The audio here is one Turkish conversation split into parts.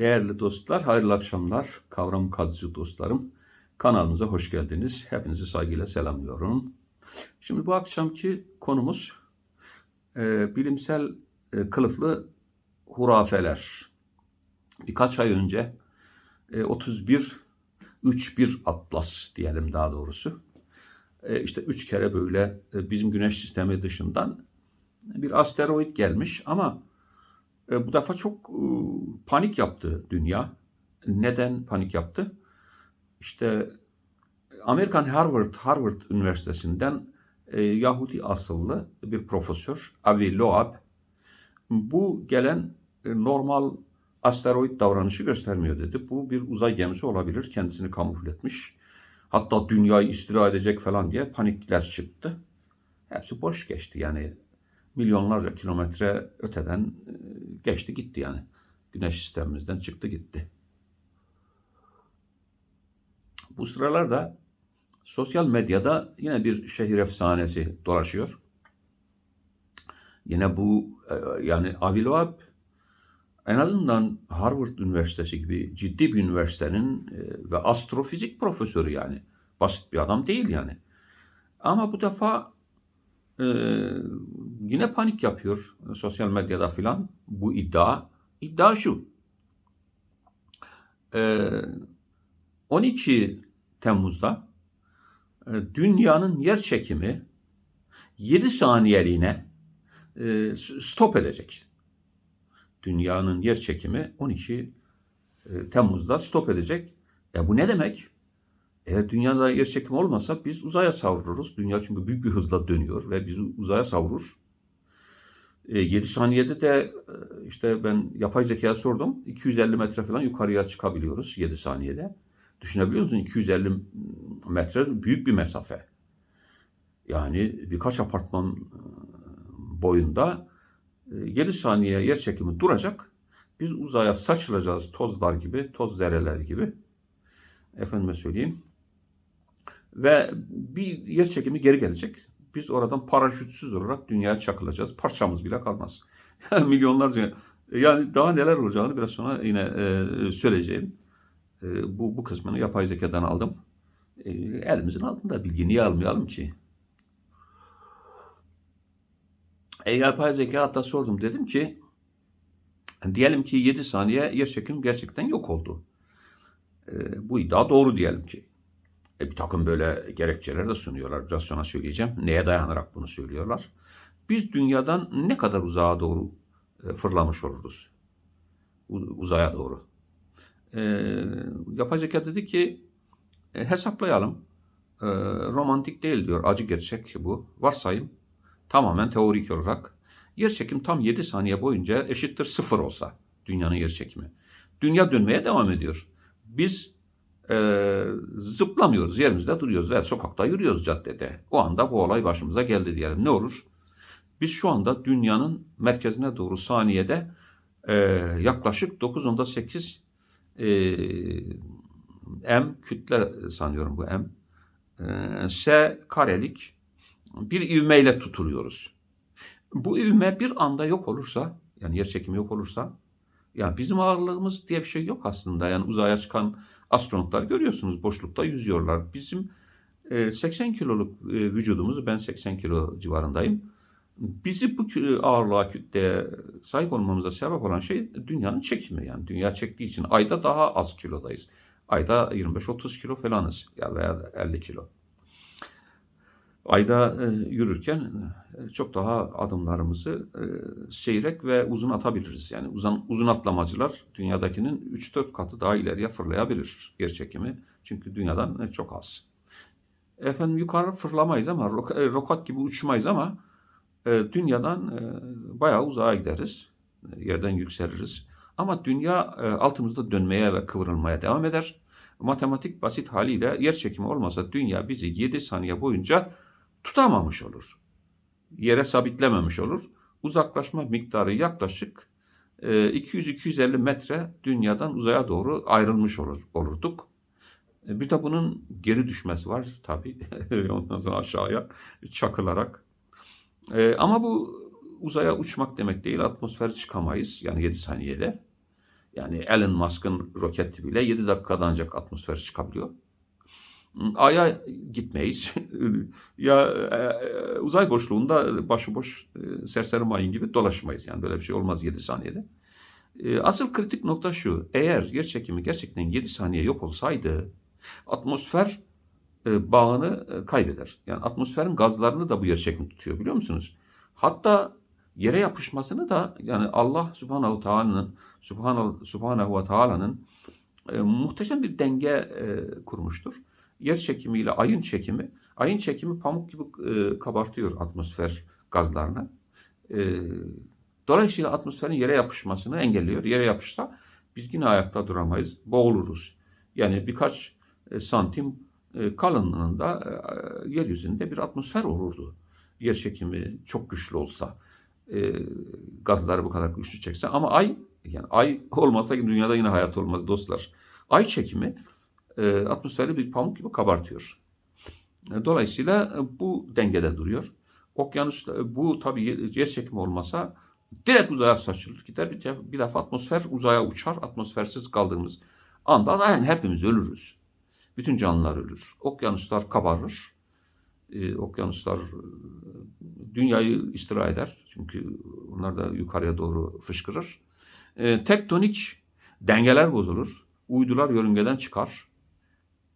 Değerli dostlar, hayırlı akşamlar. Kavram kazıcı dostlarım. Kanalımıza hoş geldiniz. Hepinizi saygıyla selamlıyorum. Şimdi bu akşamki konumuz e, bilimsel e, kılıflı hurafeler. Birkaç ay önce e, 31 3-1 Atlas diyelim daha doğrusu. E, işte üç kere böyle e, bizim güneş sistemi dışından bir asteroid gelmiş ama e, bu defa çok e, panik yaptı dünya. Neden panik yaptı? İşte Amerikan Harvard Harvard Üniversitesi'nden e, Yahudi asıllı bir profesör Avi Loab bu gelen e, normal asteroid davranışı göstermiyor dedi. Bu bir uzay gemisi olabilir. Kendisini kamufle etmiş. Hatta dünyayı istila edecek falan diye panikler çıktı. Hepsi boş geçti yani milyonlarca kilometre öteden e, geçti gitti yani. Güneş sistemimizden çıktı gitti. Bu sıralarda sosyal medyada yine bir şehir efsanesi dolaşıyor. Yine bu e, yani Avi Loab en azından Harvard Üniversitesi gibi ciddi bir üniversitenin e, ve astrofizik profesörü yani. Basit bir adam değil yani. Ama bu defa yine panik yapıyor sosyal medyada filan bu iddia. İddia şu. E, 12 Temmuz'da e, dünyanın yer çekimi 7 saniyeliğine e, stop edecek. Dünyanın yer çekimi 12 e, Temmuz'da stop edecek. E bu ne demek? Eğer dünyada yer çekimi olmasa biz uzaya savruluruz. Dünya çünkü büyük bir hızla dönüyor ve bizi uzaya savurur. E, 7 saniyede de e, işte ben yapay zekaya sordum. 250 metre falan yukarıya çıkabiliyoruz 7 saniyede. Düşünebiliyor musun? 250 metre büyük bir mesafe. Yani birkaç apartman e, boyunda 7 saniye yer çekimi duracak. Biz uzaya saçılacağız tozlar gibi, toz zerreler gibi. Efendime söyleyeyim. Ve bir yer çekimi geri gelecek. Biz oradan paraşütsüz olarak dünyaya çakılacağız. Parçamız bile kalmaz. Milyonlarca yani daha neler olacağını biraz sonra yine e, söyleyeceğim. E, bu, bu kısmını yapay zekadan aldım. E, elimizin altında bilgi niye almayalım ki? E, yapay zeka hatta sordum. Dedim ki diyelim ki 7 saniye yer çekimi gerçekten yok oldu. E, bu iddia doğru diyelim ki. E, bir takım böyle gerekçeler de sunuyorlar. Biraz sonra söyleyeceğim. Neye dayanarak bunu söylüyorlar? Biz dünyadan ne kadar uzağa doğru e, fırlamış oluruz? Uzaya doğru. E, yapay zeka dedi ki e, hesaplayalım. E, romantik değil diyor. Acı gerçek bu. Varsayım tamamen teorik olarak yer çekim tam 7 saniye boyunca eşittir sıfır olsa dünyanın yer çekimi. Dünya dönmeye devam ediyor. Biz e, zıplamıyoruz yerimizde duruyoruz veya sokakta yürüyoruz caddede. O anda bu olay başımıza geldi diyelim. Ne olur? Biz şu anda dünyanın merkezine doğru saniyede e, yaklaşık 9.8 e, m kütle sanıyorum bu m e, karelik bir ivmeyle tuturuyoruz. Bu ivme bir anda yok olursa, yani yer çekimi yok olursa, yani bizim ağırlığımız diye bir şey yok aslında. Yani uzaya çıkan astronotlar görüyorsunuz boşlukta yüzüyorlar. Bizim 80 kiloluk vücudumuzu, ben 80 kilo civarındayım. Bizi bu ağırlığa kütleye sahip olmamıza sebep olan şey dünyanın çekimi. Yani dünya çektiği için ayda daha az kilodayız. Ayda 25-30 kilo falanız ya veya 50 kilo ayda e, yürürken e, çok daha adımlarımızı e, seyrek ve uzun atabiliriz. Yani uzun, uzun atlamacılar dünyadakinin 3-4 katı daha ileriye fırlayabilir yer çekimi. Çünkü dünyadan çok az. Efendim yukarı fırlamayız ama rok, roket gibi uçmayız ama dünyadan bayağı uzağa gideriz. Yerden yükseliriz. Ama dünya altımızda dönmeye ve kıvrılmaya devam eder. Matematik basit haliyle yer çekimi olmasa dünya bizi 7 saniye boyunca tutamamış olur. Yere sabitlememiş olur. Uzaklaşma miktarı yaklaşık 200-250 e, metre dünyadan uzaya doğru ayrılmış olur, olurduk. E, bir de bunun geri düşmesi var tabii. Ondan sonra aşağıya çakılarak. E, ama bu uzaya uçmak demek değil. Atmosfere çıkamayız. Yani 7 saniyede. Yani Elon Musk'ın roketi bile 7 dakikada ancak atmosfere çıkabiliyor. Ay'a gitmeyiz. ya e, uzay boşluğunda başıboş e, serseri mayın gibi dolaşmayız. Yani böyle bir şey olmaz 7 saniyede. E, asıl kritik nokta şu. Eğer yer çekimi gerçekten 7 saniye yok olsaydı atmosfer e, bağını e, kaybeder. Yani atmosferin gazlarını da bu yer çekimi tutuyor biliyor musunuz? Hatta yere yapışmasını da yani Allah Subhanahu Teala'nın Subhanahu, Subhanahu ve Teala'nın e, muhteşem bir denge e, kurmuştur. Yer çekimiyle ayın çekimi, ayın çekimi pamuk gibi e, kabartıyor atmosfer gazlarını. E, dolayısıyla atmosferin yere yapışmasını engelliyor. Yere yapışsa biz yine ayakta duramayız, boğuluruz. Yani birkaç e, santim e, kalınlığında e, yeryüzünde bir atmosfer olurdu. Yer çekimi çok güçlü olsa, e, gazları bu kadar güçlü çekse ama ay yani ay olmasa dünyada yine hayat olmaz dostlar. Ay çekimi e, atmosferi bir pamuk gibi kabartıyor. E, dolayısıyla e, bu dengede duruyor. Okyanus e, bu tabii yer çekimi olmasa direkt uzaya saçılır gider bir, tef- bir defa atmosfer uzaya uçar atmosfersiz kaldığımız anda yani hepimiz ölürüz. Bütün canlılar ölür. Okyanuslar kabarır. Ee, okyanuslar dünyayı istila eder. Çünkü onlar da yukarıya doğru fışkırır. Ee, tektonik dengeler bozulur. Uydular yörüngeden çıkar.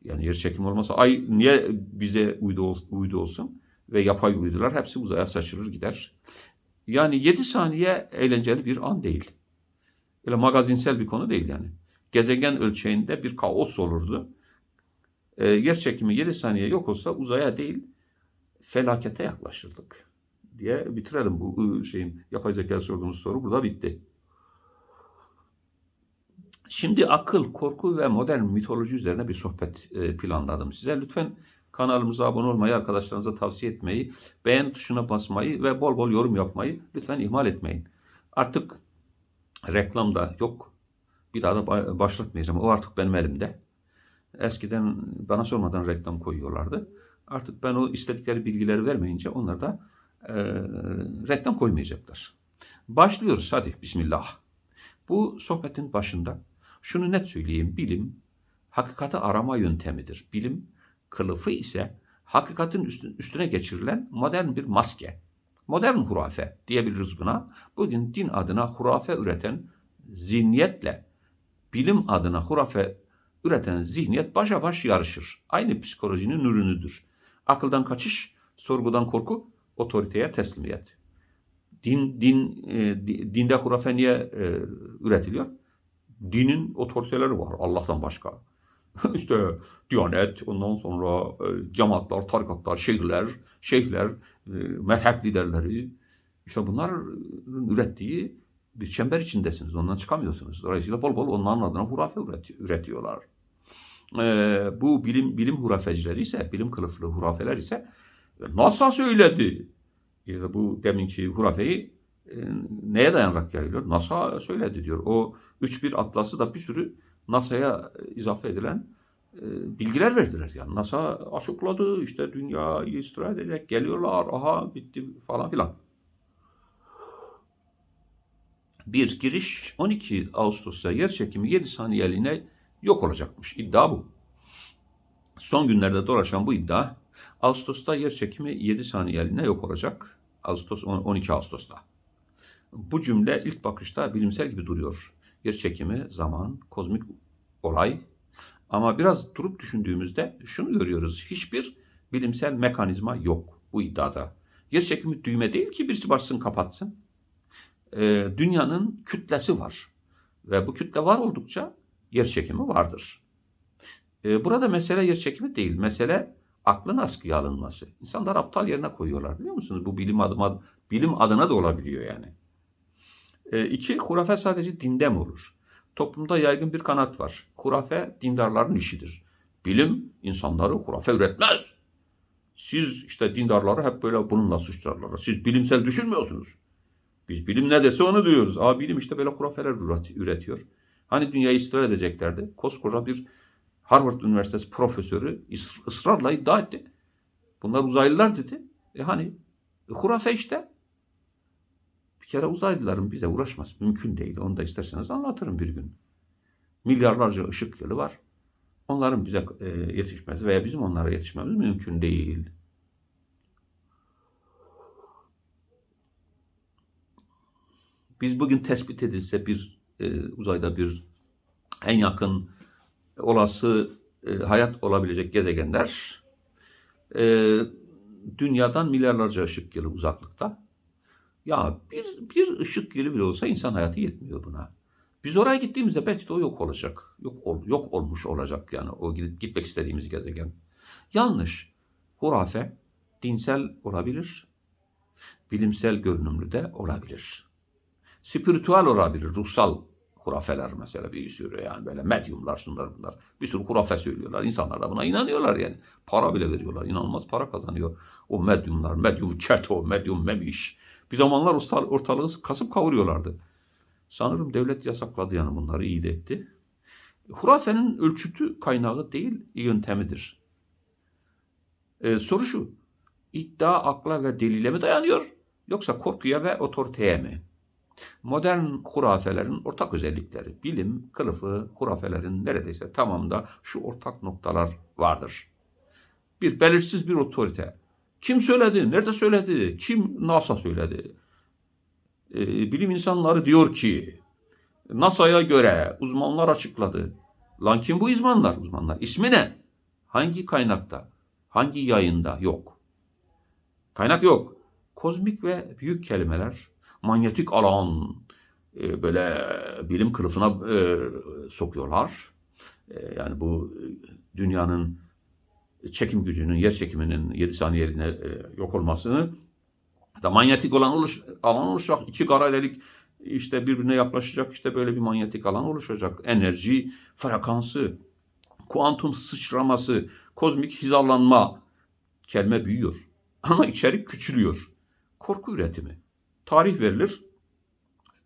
Yani yer çekimi olmasa ay niye bize uydu, uydu olsun? Ve yapay uydular hepsi uzaya saçılır gider. Yani 7 saniye eğlenceli bir an değil. Öyle magazinsel bir konu değil yani. Gezegen ölçeğinde bir kaos olurdu. Ee, yer çekimi 7 saniye yok olsa uzaya değil felakete yaklaşırdık diye bitirelim bu ıı, şeyin yapay zeka sorduğumuz soru burada bitti. Şimdi akıl, korku ve modern mitoloji üzerine bir sohbet e, planladım size. Lütfen kanalımıza abone olmayı, arkadaşlarınıza tavsiye etmeyi, beğen tuşuna basmayı ve bol bol yorum yapmayı lütfen ihmal etmeyin. Artık reklam da yok. Bir daha da ba- başlatmayacağım. O artık benim elimde. Eskiden bana sormadan reklam koyuyorlardı. Artık ben o istedikleri bilgileri vermeyince onlar da e, reklam koymayacaklar. Başlıyoruz hadi bismillah. Bu sohbetin başında şunu net söyleyeyim. Bilim hakikati arama yöntemidir. Bilim kılıfı ise hakikatin üstü- üstüne geçirilen modern bir maske. Modern hurafe diyebiliriz buna. Bugün din adına hurafe üreten zihniyetle bilim adına hurafe üreten zihniyet başa baş yarışır. Aynı psikolojinin ürünüdür. Akıldan kaçış, sorgudan korku, otoriteye teslimiyet. Din, din, e, di- dinde hurafe niye e, üretiliyor? Dinin otoriteleri var Allah'tan başka. işte Diyanet, ondan sonra e, cemaatler, tarikatlar, şeyhler, şeyhler, e, mezhep liderleri. İşte bunların ürettiği bir çember içindesiniz. Ondan çıkamıyorsunuz. Dolayısıyla bol bol onların adına hurafe üreti- üretiyorlar. Ee, bu bilim bilim hurafecileri ise, bilim kılıflı hurafeler ise NASA söyledi. Ya bu deminki hurafeyi e, neye dayanarak yayılıyor? NASA söyledi diyor. O 3-1 atlası da bir sürü NASA'ya izafe edilen bilgiler verdiler. Yani NASA açıkladı işte dünyayı istila edecek geliyorlar aha bitti falan filan. Bir giriş 12 Ağustos'ta yer çekimi 7 saniyeliğine yok olacakmış. İddia bu. Son günlerde dolaşan bu iddia Ağustos'ta yer çekimi 7 saniyeliğine yok olacak. Ağustos 12 Ağustos'ta. Bu cümle ilk bakışta bilimsel gibi duruyor. Yer çekimi, zaman, kozmik olay. Ama biraz durup düşündüğümüzde şunu görüyoruz. Hiçbir bilimsel mekanizma yok bu iddiada. Yer çekimi düğme değil ki birisi başsın kapatsın. Ee, dünyanın kütlesi var. Ve bu kütle var oldukça yer çekimi vardır. Ee, burada mesele yer çekimi değil. Mesele aklın askıya alınması. İnsanlar aptal yerine koyuyorlar biliyor musunuz? Bu bilim adıma, bilim adına da olabiliyor yani. E, iki, hurafe sadece dinde mi olur? Toplumda yaygın bir kanat var. Hurafe dindarların işidir. Bilim insanları hurafe üretmez. Siz işte dindarları hep böyle bununla suçlarlar. Siz bilimsel düşünmüyorsunuz. Biz bilim ne dese onu diyoruz. Aa bilim işte böyle hurafeler üret- üretiyor. Hani dünyayı istila edeceklerdi. Koskoca bir Harvard Üniversitesi profesörü ısr- ısrarla iddia etti. Bunlar uzaylılar dedi. E hani e, hurafe işte. Bir kere uzaylıların bize uğraşması mümkün değil. Onu da isterseniz anlatırım bir gün. milyarlarca ışık yılı var. Onların bize e, yetişmesi veya bizim onlara yetişmemiz mümkün değil. Biz bugün tespit edilse bir e, uzayda bir en yakın olası e, hayat olabilecek gezegenler e, dünyadan milyarlarca ışık yılı uzaklıkta. Ya bir, bir ışık yılı bile olsa insan hayatı yetmiyor buna. Biz oraya gittiğimizde belki de o yok olacak. Yok, ol, yok olmuş olacak yani o gidip, gitmek istediğimiz gezegen. Yanlış. Hurafe dinsel olabilir. Bilimsel görünümlü de olabilir. Spiritüel olabilir. Ruhsal hurafeler mesela bir sürü yani böyle medyumlar şunlar bunlar. Bir sürü hurafe söylüyorlar. İnsanlar da buna inanıyorlar yani. Para bile veriyorlar. İnanılmaz para kazanıyor. O medyumlar, medyum çeto, medyum memiş. Bir zamanlar orta- ortalığı kasıp kavuruyorlardı. Sanırım devlet yasakladı yani bunları iyi de etti. Hurafenin ölçütü kaynağı değil, yöntemidir. Ee, soru şu, iddia akla ve delile mi dayanıyor yoksa korkuya ve otoriteye mi? Modern hurafelerin ortak özellikleri, bilim, kılıfı, hurafelerin neredeyse tamamında şu ortak noktalar vardır. Bir, belirsiz bir otorite. Kim söyledi, nerede söyledi, kim NASA söyledi? Ee, bilim insanları diyor ki, NASA'ya göre uzmanlar açıkladı. Lan kim bu uzmanlar? Uzmanlar. İsmi ne? Hangi kaynakta? Hangi yayında? Yok. Kaynak yok. Kozmik ve büyük kelimeler, manyetik alan, e, böyle bilim kılıfına e, sokuyorlar. E, yani bu e, dünyanın çekim gücünün, yer çekiminin 7 saniyeliğine e, yok olmasını da manyetik olan oluş, alan oluşacak. iki kara delik işte birbirine yaklaşacak işte böyle bir manyetik alan oluşacak. Enerji frekansı, kuantum sıçraması, kozmik hizalanma kelime büyüyor. Ama içerik küçülüyor. Korku üretimi. Tarih verilir.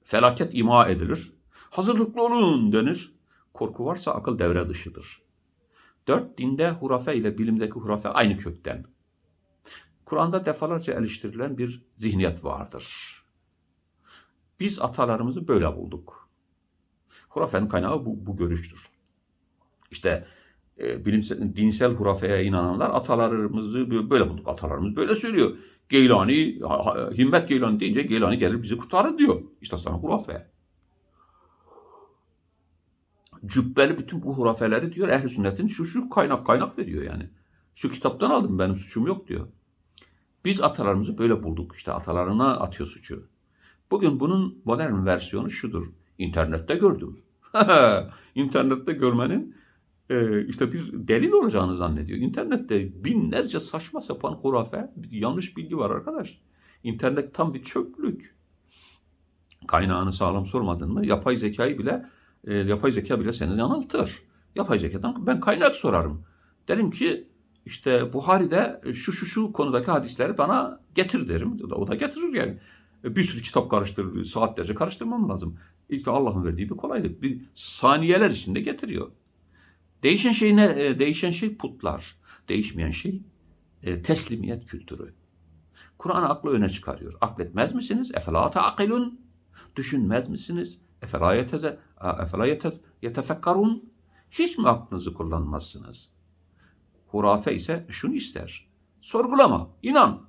Felaket ima edilir. Hazırlıklı olun denir. Korku varsa akıl devre dışıdır. Dört, dinde hurafe ile bilimdeki hurafe aynı kökten. Kur'an'da defalarca eleştirilen bir zihniyet vardır. Biz atalarımızı böyle bulduk. Hurafenin kaynağı bu, bu görüştür. İşte e, bilimsel, dinsel hurafeye inananlar atalarımızı böyle bulduk. Atalarımız böyle söylüyor. Geylani, Himmet Geylani deyince Geylani gelir bizi kurtarır diyor. İşte sana hurafe. Cübbeli bütün bu hurafeleri diyor ehl sünnetin şu şu kaynak kaynak veriyor yani. Şu kitaptan aldım benim suçum yok diyor. Biz atalarımızı böyle bulduk. İşte atalarına atıyor suçu. Bugün bunun modern versiyonu şudur. İnternette gördüm. İnternette görmenin e, işte bir delil olacağını zannediyor. İnternette binlerce saçma sapan hurafe, yanlış bilgi var arkadaş. İnternet tam bir çöplük. Kaynağını sağlam sormadın mı yapay zekayı bile e, yapay zeka bile seni yanıltır. Yapay zekadan ben kaynak sorarım. Derim ki işte Buhari'de şu şu şu konudaki hadisleri bana getir derim. O da, getirir yani. E, Bir sürü kitap karıştırır, saatlerce karıştırmam lazım. İşte Allah'ın verdiği bir kolaylık. Bir saniyeler içinde getiriyor. Değişen şey ne? E, Değişen şey putlar. Değişmeyen şey e, teslimiyet kültürü. Kur'an aklı öne çıkarıyor. Akletmez misiniz? Efela ta'akilun. Düşünmez misiniz? Efela yetefekkarun. Hiç mi aklınızı kullanmazsınız? Hurafe ise şunu ister. Sorgulama, inan.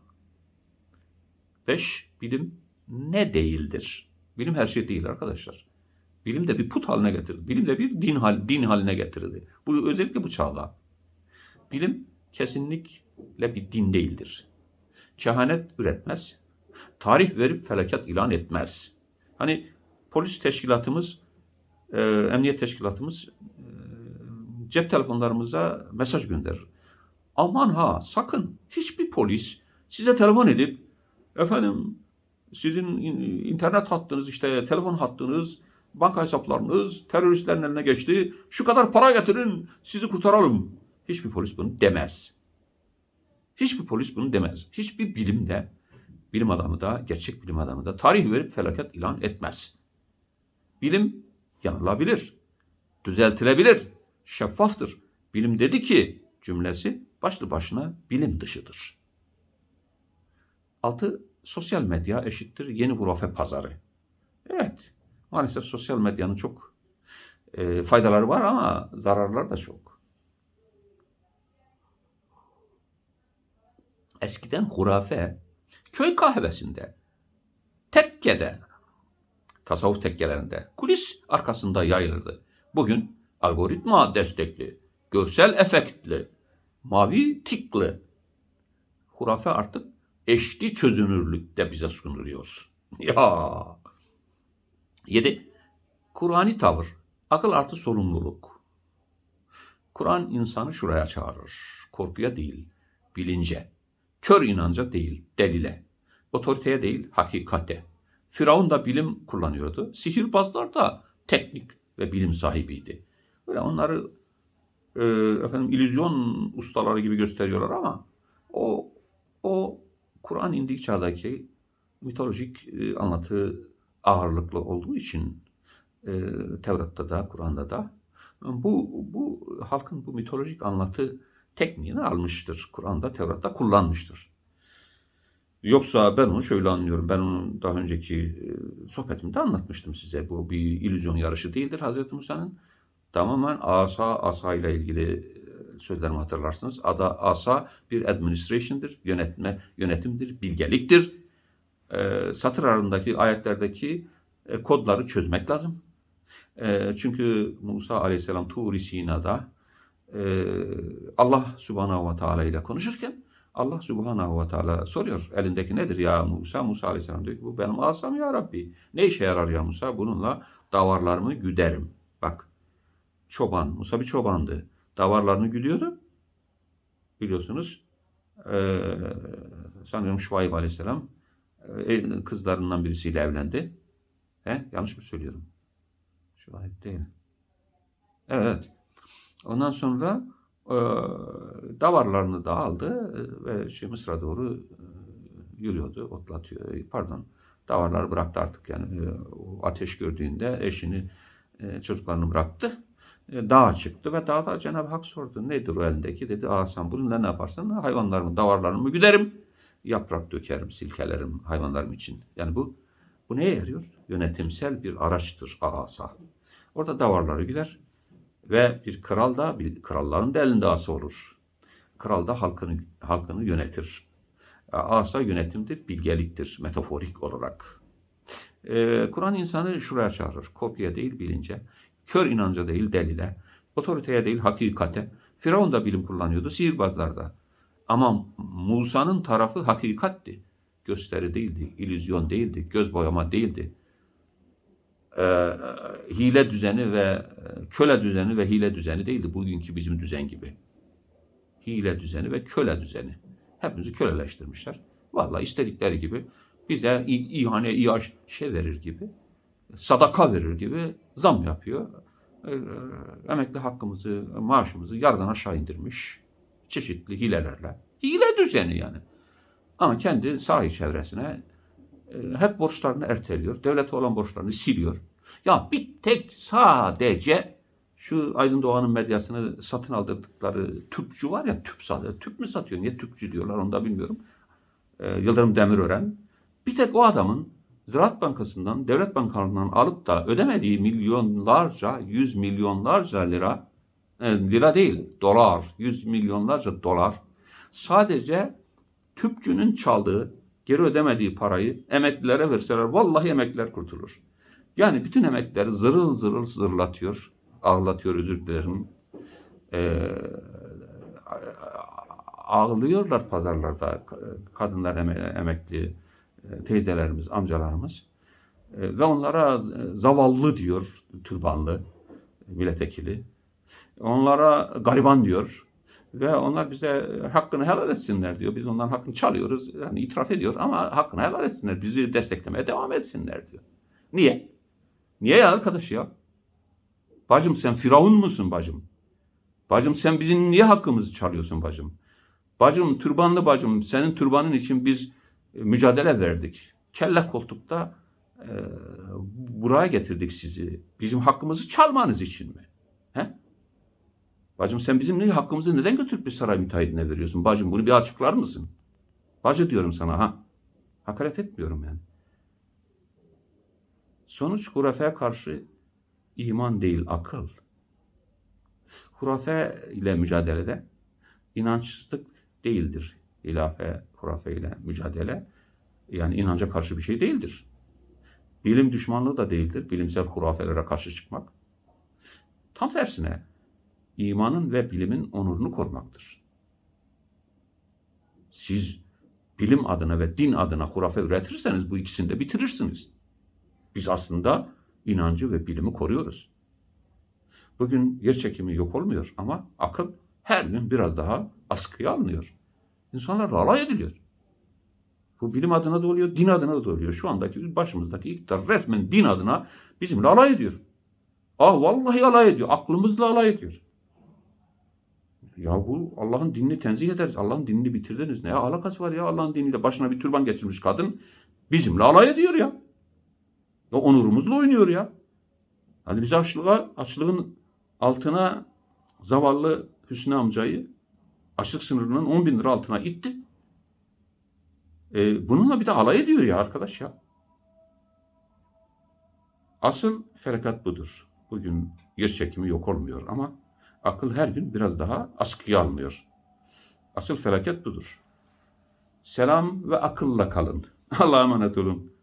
Beş, bilim ne değildir? Bilim her şey değil arkadaşlar. Bilim de bir put haline getirildi. Bilim de bir din, hal, din haline getirildi. Bu özellikle bu çağda. Bilim kesinlikle bir din değildir. Kehanet üretmez. Tarif verip felaket ilan etmez. Hani polis teşkilatımız, e, emniyet teşkilatımız e, cep telefonlarımıza mesaj gönderir. Aman ha sakın hiçbir polis size telefon edip efendim sizin in- internet hattınız işte telefon hattınız banka hesaplarınız teröristlerin eline geçti. Şu kadar para getirin sizi kurtaralım. Hiçbir polis bunu demez. Hiçbir polis bunu demez. Hiçbir bilimde bilim adamı da gerçek bilim adamı da tarih verip felaket ilan etmez. Bilim yanılabilir, düzeltilebilir, şeffaftır. Bilim dedi ki cümlesi başlı başına bilim dışıdır. Altı sosyal medya eşittir yeni hurafe pazarı. Evet maalesef sosyal medyanın çok e, faydaları var ama zararları da çok. Eskiden hurafe köy kahvesinde, tekkede, tasavvuf tekkelerinde, kulis arkasında yayılırdı. Bugün algoritma destekli, görsel efektli, mavi tikli hurafe artık eşli çözünürlükte bize sunuluyor. ya. Yedi. Kur'ani tavır, akıl artı sorumluluk. Kur'an insanı şuraya çağırır. Korkuya değil, bilince. Kör inanca değil, delile. Otoriteye değil, hakikate. Firavun da bilim kullanıyordu. Sihirbazlar da teknik ve bilim sahibiydi. Böyle onları e, efendim illüzyon ustaları gibi gösteriyorlar ama o o Kur'an indiği çağdaki mitolojik e, anlatı ağırlıklı olduğu için e, Tevrat'ta da Kur'an'da da bu bu halkın bu mitolojik anlatı tekniğini almıştır. Kur'an'da Tevrat'ta kullanmıştır. Yoksa ben onu şöyle anlıyorum. Ben onu daha önceki e, sohbetimde anlatmıştım size. Bu bir illüzyon yarışı değildir Hazreti Musa'nın. Tamamen asa, asa ile ilgili e, sözlerimi hatırlarsınız. Ada, asa bir administration'dır, yönetme, yönetimdir, bilgeliktir. E, satır arasındaki ayetlerdeki e, kodları çözmek lazım. E, çünkü Musa aleyhisselam Tur-i Sina'da e, Allah subhanahu ve teala ile konuşurken Allah subhanahu ve teala soruyor. Elindeki nedir ya Musa? Musa aleyhisselam diyor ki bu benim asam ya Rabbi. Ne işe yarar ya Musa? Bununla davarlarımı güderim. Bak çoban. Musa bir çobandı. Davarlarını güdüyordu. Biliyorsunuz. Ee, sanıyorum Şuayb aleyhisselam e, kızlarından birisiyle evlendi. He? Yanlış mı söylüyorum? Şuayb değil. Evet. Ondan sonra davarlarını da aldı ve şey Mısır'a doğru e, yürüyordu, otlatıyor. E, Pardon, davarları bıraktı artık yani e, ateş gördüğünde eşini, e, çocuklarını bıraktı. E, dağa çıktı ve dağda Cenab-ı Hak sordu. Nedir o elindeki? Dedi, aa sen bununla ne yaparsın? Hayvanlarımı, davarlarımı güderim. Yaprak dökerim, silkelerim hayvanlarım için. Yani bu bu neye yarıyor? Yönetimsel bir araçtır asa. Orada davarları gider ve bir kral da bir kralların da elinde asa olur. Kral da halkını halkını yönetir. Asa yönetimdir, bilgeliktir metaforik olarak. Ee, Kur'an insanı şuraya çağırır. Kopya değil bilince, kör inanca değil delile, otoriteye değil hakikate. Firavun da bilim kullanıyordu, sihirbazlar da. Ama Musa'nın tarafı hakikatti. Gösteri değildi, illüzyon değildi, göz boyama değildi e, hile düzeni ve e, köle düzeni ve hile düzeni değildi bugünkü bizim düzen gibi. Hile düzeni ve köle düzeni. Hepimizi köleleştirmişler. Vallahi istedikleri gibi bize ihane, iaş şey verir gibi, sadaka verir gibi zam yapıyor. E, emekli hakkımızı, maaşımızı yarıdan aşağı indirmiş. Çeşitli hilelerle. Hile düzeni yani. Ama kendi saray çevresine e, hep borçlarını erteliyor. Devlete olan borçlarını siliyor. Ya bir tek sadece şu Aydın Doğan'ın medyasını satın aldırdıkları tüpçü var ya tüp satıyor. Tüp mü satıyor? Niye tüpçü diyorlar onu da bilmiyorum. Ee, Yıldırım Demirören. Bir tek o adamın Ziraat Bankası'ndan, devlet bankalarından alıp da ödemediği milyonlarca, yüz milyonlarca lira, e, lira değil, dolar, yüz milyonlarca dolar sadece tüpçünün çaldığı, geri ödemediği parayı emeklilere verseler vallahi emekliler kurtulur. Yani bütün emeklileri zırıl zırıl zırlatıyor, ağlatıyor özür dilerim. Ee, ağlıyorlar pazarlarda kadınlar emekli teyzelerimiz, amcalarımız. Ve onlara zavallı diyor türbanlı milletvekili. Onlara gariban diyor. Ve onlar bize hakkını helal etsinler diyor. Biz onların hakkını çalıyoruz. Yani itiraf ediyor ama hakkını helal etsinler. Bizi desteklemeye devam etsinler diyor. Niye? Niye ya arkadaş ya? Bacım sen firavun musun bacım? Bacım sen bizim niye hakkımızı çalıyorsun bacım? Bacım türbanlı bacım senin türbanın için biz e, mücadele verdik. Kelle koltukta e, buraya getirdik sizi. Bizim hakkımızı çalmanız için mi? He? Bacım sen bizim ne hakkımızı neden götürüp bir saray müteahhidine veriyorsun? Bacım bunu bir açıklar mısın? Bacı diyorum sana ha. Hakaret etmiyorum yani. Sonuç hurafeye karşı iman değil akıl. Hurafe ile mücadelede inançsızlık değildir. Hilafe, hurafe ile mücadele yani inanca karşı bir şey değildir. Bilim düşmanlığı da değildir. Bilimsel hurafelere karşı çıkmak. Tam tersine imanın ve bilimin onurunu korumaktır. Siz bilim adına ve din adına hurafe üretirseniz bu ikisini de bitirirsiniz. Biz aslında inancı ve bilimi koruyoruz. Bugün yer çekimi yok olmuyor ama akıl her gün biraz daha askıya alınıyor. İnsanlarla alay ediliyor. Bu bilim adına da oluyor, din adına da oluyor. Şu andaki başımızdaki iktidar resmen din adına bizimle alay ediyor. Ah vallahi alay ediyor. Aklımızla alay ediyor. Ya bu Allah'ın dinini tenzih ederiz. Allah'ın dinini bitirdiniz. Ne alakası var ya Allah'ın diniyle? Başına bir türban geçirmiş kadın bizimle alay ediyor ya. Ya onurumuzla oynuyor ya. Hadi bizi açlığa, açlığın altına zavallı Hüsnü amcayı açlık sınırının 10 bin lira altına itti. E, bununla bir de alay ediyor ya arkadaş ya. Asıl felaket budur. Bugün yer çekimi yok olmuyor ama akıl her gün biraz daha askıya alınıyor. Asıl felaket budur. Selam ve akılla kalın. Allah'a emanet olun.